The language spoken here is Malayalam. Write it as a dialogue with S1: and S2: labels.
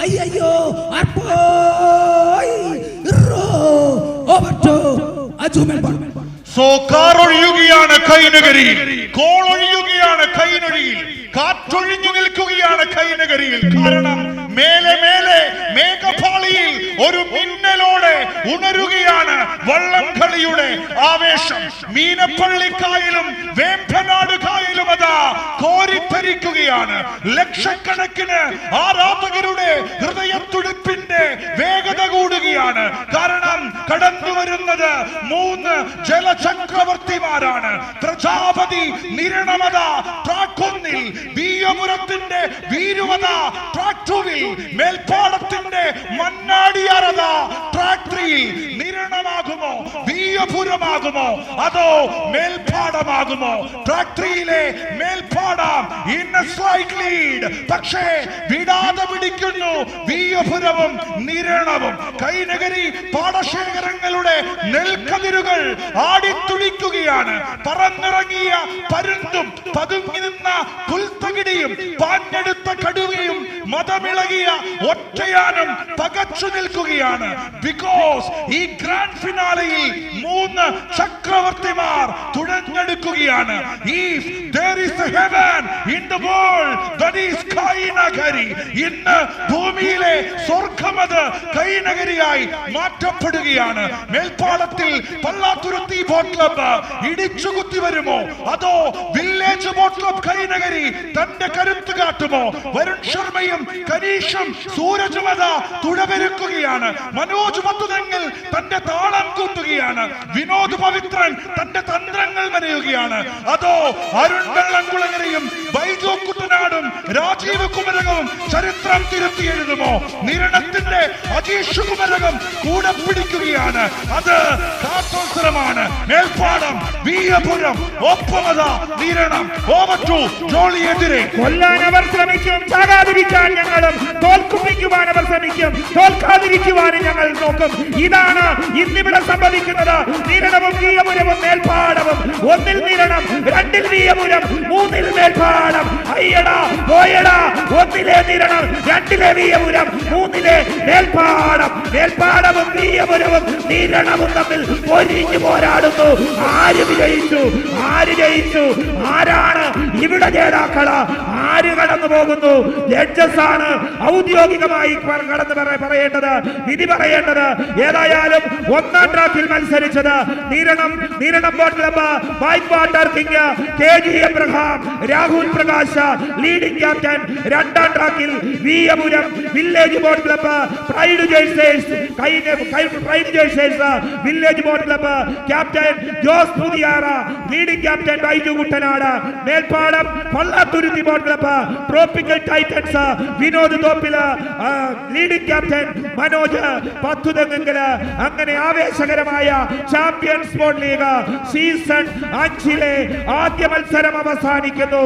S1: അയ്യോ
S2: സോ കൈനകരിയിൽ കോൾ ഒഴിയുകയാണ് കൈനൊഴിയിൽ കാറ്റൊഴിഞ്ഞു നിൽക്കുകയാണ് കൈനഗരിയിൽ. കാരണം മേലെ മേലെ മേഘപാളിയിൽ ഒരു മിന്നലോടെ ഉണരുകയാണ് വള്ളം കളിയുടെ ആവേശം. മീനപ്പള്ളിക്കായലും വേമ്പനാട് കോരിത്തരിക്കുകയാണ് ലക്ഷക്കണക്കിന് ആരാധകരുടെ ഹൃദയത്തുടിപ്പിന്റെ വേഗത കൂടുകയാണ്. കാരണം കടന്നു വരുന്നത് മൂന്ന് ജലചക്രവർത്തിമാരാണ്. പ്രജാപതി നിരണമത ട്രാക്കൊന്നിൽ വീയപുരത്തിന്റെ വീരുവത ട്രാക്ടുവിൽ മേൽപ്പാടത്തിന്റെ മണ്ണാടിയാരത ട്രാക്ടറിയിൽ നിരണമാകുമോ വീയപുരമാകുമോ അതോ മേൽപ്പാടമാകുമോ? ട്രാക്ടറിയിലെ മേൽപ്പാടം. ഇൻ സ്ലൈറ്റ് ലീഡ് പക്ഷേ വിടാതെ പിടിക്കുന്നു. വീയപുരവും നിരണവും. കൈനഗരി പാടശേഖരങ്ങളുടെ നെൽക്കതിരുകൾ ആടിത്തുളിക്കുകയാണ്. പറന്നിറങ്ങിയ പരുന്തും പതുങ്ങി നിന്ന പുൽത്തകിടിയും പാഞ്ഞെടുത്ത കടുവയും മതമിളകിയ ഒറ്റയാനും പകച്ചു നിൽക്കുകയാണ്. ബിക്കോസ് ഈ ഗ്രാൻഡ് ഫിനാലയിൽ മൂന്ന് ചക്രവർത്തിമാർ തുഴഞ്ഞെടുക്കുകയാണ്. If there is a heaven in the world, that Kainakary ഇന്ന് ഭൂമിയിലെ സ്വർഗമത് കൈനഗരിയായി മാറ്റപ്പെടുകയാണ്. മേൽപ്പാടത്തിൽ പല്ലാത്തുരുത്തി ബോട്ട് ക്ലബ് ഇടിച്ചുകുത്തി വരുമോ? അതോ വില്ലേജ് ബോട്ട് ക്ലബ് കൈനഗരി തന്റെ കരുത്ത് കാട്ടുമോ? വരുൺ ശർമ്മയും കനീഷും സൂരജുമത തുഴവെരുക്കുകയാണ്. മനോജ് മത്തുതെങ്കിൽ തന്റെ താളം കൂട്ടുകയാണ് വിനോദ് പവിത്രൻ തന്റെ തന്ത്രങ്ങൾ മെനയുകയാണ്. അതോ അരുൺ വെള്ളംകുളങ്ങരെയും കുട്ടനാടും രാജീവ് കുമരകവും ചരിത്രം തിരുത്തി എഴുതുമോ? നിരണത്തിന്റെ അജീഷ് കുമരകം കൂടെ പിടിക്കുകയാണ്. അത് കാത്തോത്സരമാണ്. മേൽപ്പാടം വീയപുരം ഒപ്പമത നിരണം ഓവറ്റു ജോളിയെതിരെ.
S3: കൊല്ലാൻ അവർ ശ്രമിക്കും ചാകാതിരിക്കാൻ ഞങ്ങളും തോൽക്കുപ്പിക്കുവാൻ അവർ ശ്രമിക്കും തോൽക്കാതിരിക്കുവാനും ഞങ്ങൾ നോക്കും. ഇതാണ് ഇന്നിവിടെ സംഭവിക്കുന്നത്. നീരണവും വീയപുരവും മേൽപ്പാടവും ഒന്നിൽ നീരണം രണ്ടിൽ വീയപുരം മൂന്നിൽ മേൽപ്പാടം അയ്യടാ പോയടാ. ഒന്നിലെ നീരണം രണ്ടിലെ വീയപുരം മൂന്നിലെ മേൽപ്പാടം മേൽപ്പാടവും വീയപുരവും നീരണവും തമ്മിൽ പൊരിഞ്ഞു പോരാടുന്നു. ആര് വിജയിച്ചു? ആര് ജയിച്ചു? ആരാണ് ഇവിടെ ജേതാക്കൾ? കടന്നു പോകുന്നു. ജഡ്ജസ് ആണ് ഔദ്യോഗികമായി കടന്നു പറയേണ്ടത് വിധി പറയേണ്ടത്. ഏതായാലും ഒന്നാം ട്രാക്കിൽ മത്സരിച്ചത് Neeranam Neeranam boat club white water king K G Rahul Prakash leading captain രണ്ടാം ട്രാക്കിൽ Viyapuram village boat club pride chasers pride chasers village boat club captain Jose Puthiyara leading captain Baiju Kuttanad Melpadam Pallathuruthy boat club tropical titans Vinod Thoppil leading captain Manoj പത്തുതെങ്ങെങ്കിൽ അങ്ങനെ ആവേശകരമായ ചാമ്പ്യൻസ് ബോൾ ലീഗ് സീസൺ അഞ്ചിലെ ആദ്യ മത്സരം അവസാനിക്കുന്നു.